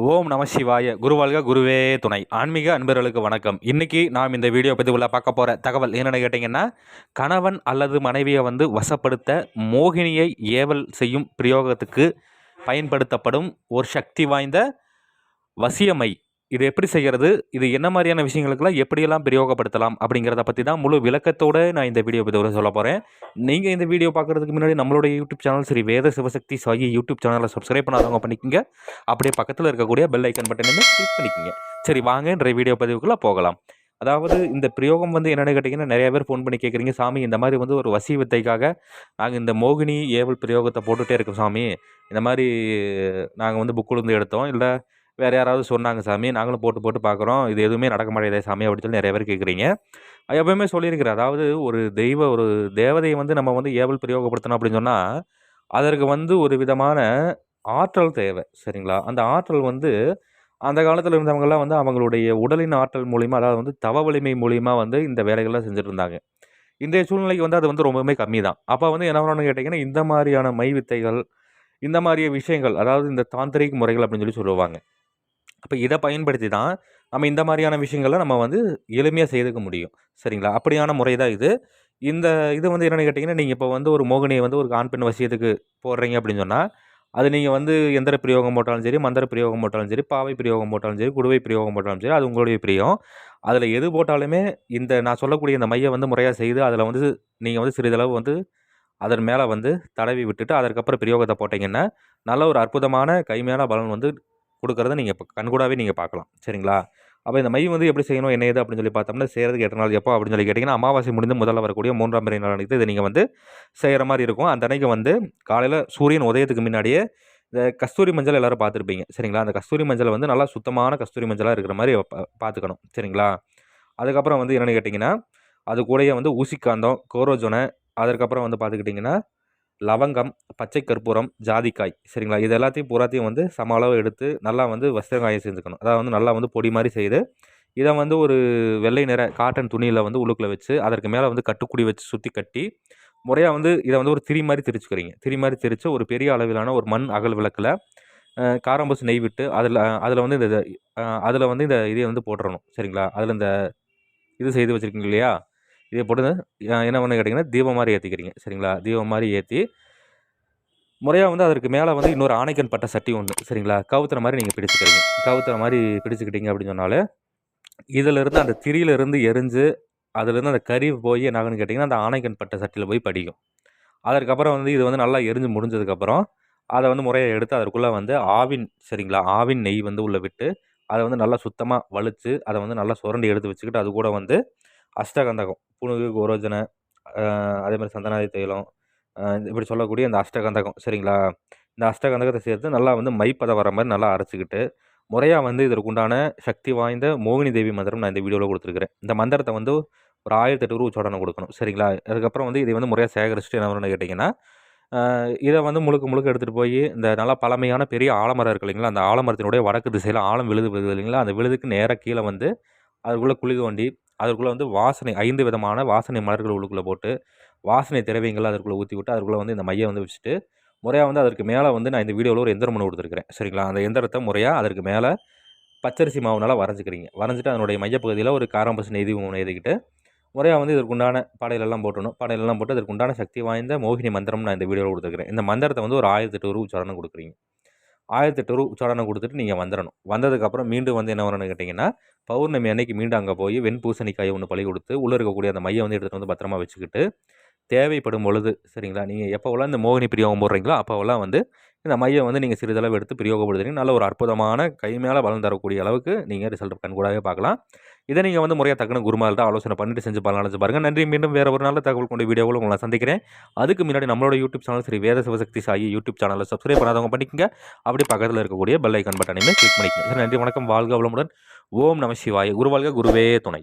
ஓம் நம சிவாய. குருவாழ்க குருவே துணை. ஆன்மீக அன்பர்களுக்கு வணக்கம். இன்றைக்கி நாம் இந்த வீடியோ பற்றி உள்ள பார்க்க போகிற தகவல் என்னென்னு கேட்டிங்கன்னா கணவன் அல்லது மனைவியை வந்து வசப்படுத்த மோகினியை ஏவல் செய்யும் பிரயோகத்துக்கு பயன்படுத்தப்படும் ஒரு சக்தி வாய்ந்த வசியமை. இது எப்படி செய்கிறது இது என்ன மாதிரியான விஷயங்களுக்கெல்லாம் எப்படியெல்லாம் பிரயோகப்படுத்தலாம்? அப்படிங்கிறத பற்றி தான் முழு விளக்கத்தோடு நான் இந்த வீடியோ பற்றி சொல்ல போகிறேன் நீங்கள் இந்த வீடியோ பார்க்குறதுக்கு முன்னாடி நம்மளோட யூடியூப் சேனல் சரி வேத சிவசக்தி சாயி யூடியூப் சேனலை சப்ஸ்கிரைப் பண்ணாதவங்க பண்ணிக்கோங்க. அப்படியே பக்கத்தில் இருக்கக்கூடிய பெல் ஐக்கன் பட்டனையுமே கிளிக் பண்ணிக்கோங்க. சரி வாங்கன்ற வீடியோ பதிவுக்குள்ளே போகலாம். அதாவது இந்த பிரயோகம் வந்து என்னென்னு கேட்டிங்கன்னா நிறைய பேர் ஃபோன் பண்ணி கேட்குறீங்க சாமி இந்த மாதிரி வந்து ஒரு வசி வித்தைக்காக நாங்கள் இந்த மோகினி ஏவல் பிரயோகத்தை போட்டுகிட்டே இருக்கோம் சாமி. இந்த மாதிரி நாங்கள் வந்து புக்கிலேருந்து எடுத்தோம். இல்லை வேறு யாராவது சொன்னாங்க சாமி நாங்களும் போட்டு போட்டு பார்க்குறோம். இது எதுவுமே நடக்க மாட்டேதே சாமி அப்படின்னு சொல்லி நிறைய பேர் கேட்குறீங்க. எப்பவுமே சொல்லியிருக்கிறேன் அதாவது ஒரு தெய்வ ஒரு தேவதையை வந்து நம்ம வந்து ஏவல் பிரயோகப்படுத்தணும் அப்படின்னு சொன்னால் அதற்கு வந்து ஒரு விதமான ஆற்றல் தேவை சரிங்களா? அந்த ஆற்றல் வந்து அந்த காலத்தில் இருந்தவங்கெல்லாம் வந்து அவங்களுடைய உடலின் ஆற்றல் மூலிமா அதாவது வந்து தவ வலிமை மூலிமா வந்து இந்த வேலைகள்லாம் செஞ்சுட்டு இருந்தாங்க இன்றைய சூழ்நிலைக்கு வந்து அது வந்து ரொம்பவுமே கம்மி தான் அப்போ வந்து என்ன பண்ணணும்னு கேட்டிங்கன்னா இந்த மாதிரியான மை வித்தைகள் இந்த மாதிரிய விஷயங்கள் அதாவது இந்த தாந்திரிக் முறைகள் அப்படின்னு சொல்லி சொல்லுவாங்க. அப்போ இதை பயன்படுத்தி தான் நம்ம இந்த மாதிரியான விஷயங்களை நம்ம வந்து எளிமையாக செய்துக்க முடியும். சரிங்களா? அப்படியான முறை தான் இது. இந்த இது வந்து என்னென்னு கேட்டிங்கன்னா நீங்கள் இப்போ வந்து ஒரு மோகினியை வந்து ஒரு ஆண் பெண் வசியத்துக்கு போடுறீங்க அப்படின்னு சொன்னால் அது நீங்கள் வந்து எந்திர பிரயோகம் போட்டாலும் சரி மந்திர பிரயோகம் போட்டாலும் சரி பாவை பிரயோகம் போட்டாலும் சரி குடுவை பிரயோகம் போட்டாலும் சரி அது உங்களுடைய பிரியம். அதில் எது போட்டாலுமே இந்த நான் சொல்லக்கூடிய இந்த மையை வந்து முறையாக செய்து அதில் வந்து நீங்கள் வந்து சிறிதளவு வந்து அதன் மேலே வந்து தடவி விட்டுட்டு அதற்கப்புறம் பிரயோகத்தை போட்டிங்கன்னா நல்ல ஒரு அற்புதமான கைமையான பலன் வந்து கொடுக்குறத நீங்கள் இப்போ கண்கூடாவே நீங்கள் பார்க்கலாம். சரிங்களா? அப்போ இந்த மை வந்து எப்படி செய்யணும்? என்ன ஏது அப்படின்னு சொல்லி பார்த்தோம்னா செய்கிறதுக்கு எட்டு நாள்? எப்போ? அப்படின்னு சொல்லி கேட்டிங்கன்னா அமாவாசை முடிந்து முதல்ல வரக்கூடிய மூன்றாம் பிறை நாள் இதை நீங்கள் வந்து செய்கிற மாதிரி இருக்கும். அந்த அன்னைக்கு வந்து காலையில் சூரியன் உதயத்துக்கு முன்னாடியே இந்த கஸ்தூரி மஞ்சள் எல்லோரும் பார்த்துருப்பீங்க. சரிங்களா? அந்த கஸ்தூரி மஞ்சள் வந்து நல்லா சுத்தமான கஸ்தூரி மஞ்சளாக இருக்கிற மாதிரி பார்த்துக்கணும். சரிங்களா? அதுக்கப்புறம் வந்து என்னென்னு கேட்டிங்கன்னா அது கூடயே வந்து ஊசிக்காந்தம் கோரோஜோனை அதற்கப்புறம் வந்து பார்த்துக்கிட்டிங்கன்னா லவங்கம் பச்சை கற்பூரம் ஜாதிக்காய். சரிங்களா? இது எல்லாத்தையும் பூராத்தையும் வந்து சம அளவு எடுத்து நல்லா வந்து வஸ்திரங்காய செஞ்சுக்கணும் அதாவது வந்து நல்லா வந்து பொடி மாதிரி செய்து இதை வந்து ஒரு வெள்ளை நிற காட்டன் துணியில் வந்து உள்ளுக்குள்ளே வச்சு அதற்கு மேலே வந்து கட்டுக்குடி வச்சு சுற்றி கட்டி முறையாக வந்து இதை வந்து ஒரு திரி மாதிரி திரிச்சுக்கிறீங்க. திரி மாதிரி திரித்து ஒரு பெரிய அளவிலான ஒரு மண் அகல் விளக்கில் காரம்பஸ் நெய் விட்டு அதில் அதில் வந்து இந்த அதில் வந்து இந்த இதை வந்து போட்டுறணும். சரிங்களா? அதில் இந்த இது செய்து வச்சுருக்கீங்க இல்லையா? இதை போட்டு என்ன பண்ண கேட்டிங்கன்னா தீபம் மாதிரி ஏற்றிக்கிறீங்க சரிங்களா? தீபம் மாதிரி ஏற்றி முறையாக வந்து அதற்கு மேலே வந்து இன்னொரு ஆணைக்கன் பட்ட சட்டி ஒன்று சரிங்களா? கவுத்துற மாதிரி நீங்கள் பிடிச்சிக்கிறீங்க. கவுத்துற மாதிரி பிடிச்சிக்கிட்டீங்க அப்படின்னு சொன்னாலே இதிலிருந்து அந்த திரியிலிருந்து எரிஞ்சு அதுலேருந்து அந்த கறி போய் என்னாகுன்னு கேட்டிங்கன்னா அந்த ஆணைக்கன் பட்ட சட்டியில் போய் படிக்கும். அதற்கப்புறம் வந்து இது வந்து நல்லா எரிஞ்சு முடிஞ்சதுக்கப்புறம் அதை வந்து முறையை எடுத்து அதற்குள்ளே வந்து ஆவின் சரிங்களா? ஆவின் நெய் வந்து உள்ளே விட்டு அதை வந்து நல்லா சுத்தமாக வலித்து அதை வந்து நல்லா சுரண்டி எடுத்து வச்சுக்கிட்டு அது கூட வந்து அஷ்டகந்தகம் புணுகு கோரோஜனை அதே மாதிரி சந்தனாதி தைலம் இப்படி சொல்லக்கூடிய இந்த அஷ்டகந்தகம் சரிங்களா? இந்த அஷ்டகந்தகத்தை சேர்த்து நல்லா வந்து மைப்பதம் வர மாதிரி நல்லா அரைச்சிக்கிட்டு முறையாக வந்து இதற்கு உண்டான சக்தி வாய்ந்த மோகினி தேவி மந்திரம் நான் இந்த வீடியோவில் கொடுத்துருக்குறேன். இந்த மந்திரத்தை வந்து ஒரு ஆயிரத்தி எட்டு ரூபா உச்சாடனம் கொடுக்கணும் சரிங்களா? அதுக்கப்புறம் வந்து இதை வந்து முறையாக சேகரிச்சுட்டு என்ன பண்ணணும் கேட்டிங்கன்னா இதை வந்து முழுக்க முழுக்க எடுத்துகிட்டு போய் இந்த நல்லா பழமையான பெரிய ஆலமரம் இருக்கு இல்லைங்களா? அந்த ஆலமரத்தினுடைய வடக்கு திசையில் ஆழம் விழுது விழுது இல்லைங்களா? அந்த விழுதுக்கு நேராக கீழே வந்து அதுக்குள்ளே குழி தோண்டி அதற்குள்ளே வந்து வாசனை ஐந்து விதமான வாசனை மலர்கள் உள்ளுக்குள்ளே போட்டு வாசனை திரவியங்கள் அதற்குள்ளே ஊற்றி விட்டு அதுக்குள்ளே வந்து இந்த மையம் வந்து வச்சுட்டு முறையாக வந்து அதற்கு மேலே வந்து நான் இந்த வீடியோவில் ஒரு எந்திரம் ஒன்று கொடுத்துருக்கிறேன். சரிங்களா? அந்த எந்திரத்தை முறையாக அதற்கு மேலே பச்சரிசி மாவுனால் வரைஞ்சிக்கிறீங்க. வரைஞ்சிட்டு அதனுடைய மையப்பகுதியில் ஒரு காரம்பசு நெய்தி ஒன்று எழுதிக்கிட்டு முறையாக வந்து இதற்குண்டான பாடையிலெல்லாம் போட்டணும் பாடையிலெல்லாம் போட்டு அதற்கு உண்டான சக்தி வாய்ந்த மோகினி மந்திரம் நான் இந்த வீடியோவில் கொடுத்துருக்கிறேன். இந்த மந்திரத்தை வந்து ஒரு ஆயிரத்தி எட்டு ரூபா கொடுக்குறீங்க. ஆயிரத்தெட்டு ரூ உச்சாடனை கொடுத்துட்டு நீங்கள் வந்துடணும் வந்ததுக்கப்புறம் மீண்டும் வந்து என்ன வரணும்னு கேட்டிங்கன்னா பௌர்ணமி அன்னைக்கு மீண்டும் அங்கே போய் வெண்பூசணிக்காயை ஒன்று பழி கொடுத்து உள்ளே இருக்கக்கூடிய அந்த மையை வந்து எடுத்துகிட்டு வந்து பத்திரமா வச்சுக்கிட்டு தேவைப்படும் பொழுது சரிங்களா? நீங்கள் எப்போவெல்லாம் இந்த மோகினி பிரியோகம் போடுறீங்களோ அப்போவெல்லாம் வந்து இந்த மையம் வந்து நீங்கள் சிறிதளவு எடுத்து பிரயோகப்படுத்துறீங்க. நல்ல ஒரு அற்புதமான கை மேலே பலன் தரக்கூடிய அளவுக்கு நீங்கள் ரிசல்ட் கண்கூடாகவே பார்க்கலாம். இதை நீங்கள் வந்து முறையாக தக்கன தான் ஆலோசனை பண்ணிட்டு செஞ்சு பலன் பாருங்கள் நன்றி. மீண்டும் வேறு ஒரு நல்ல தகவல் கொண்ட வீடியோவில் உங்களை சந்திக்கிறேன். அதுக்கு முன்னாடி நம்மளோட யூடியூப் சேனல் சரி வேத சிவசக்தி சாயி யூடியூப் சேனலில் சப்ஸ்கிரைப் பண்ணாதவங்க பண்ணிக்கங்க. அப்படி பக்கத்தில் இருக்கக்கூடிய பெல் ஐக்கன் பட்டனையுமே கிளிக் பண்ணிக்கங்க. சரி நன்றி. வணக்கம். வாழ்க வளமுடன். ஓம் நம சிவாய. குருவாழ்க குருவே துணை.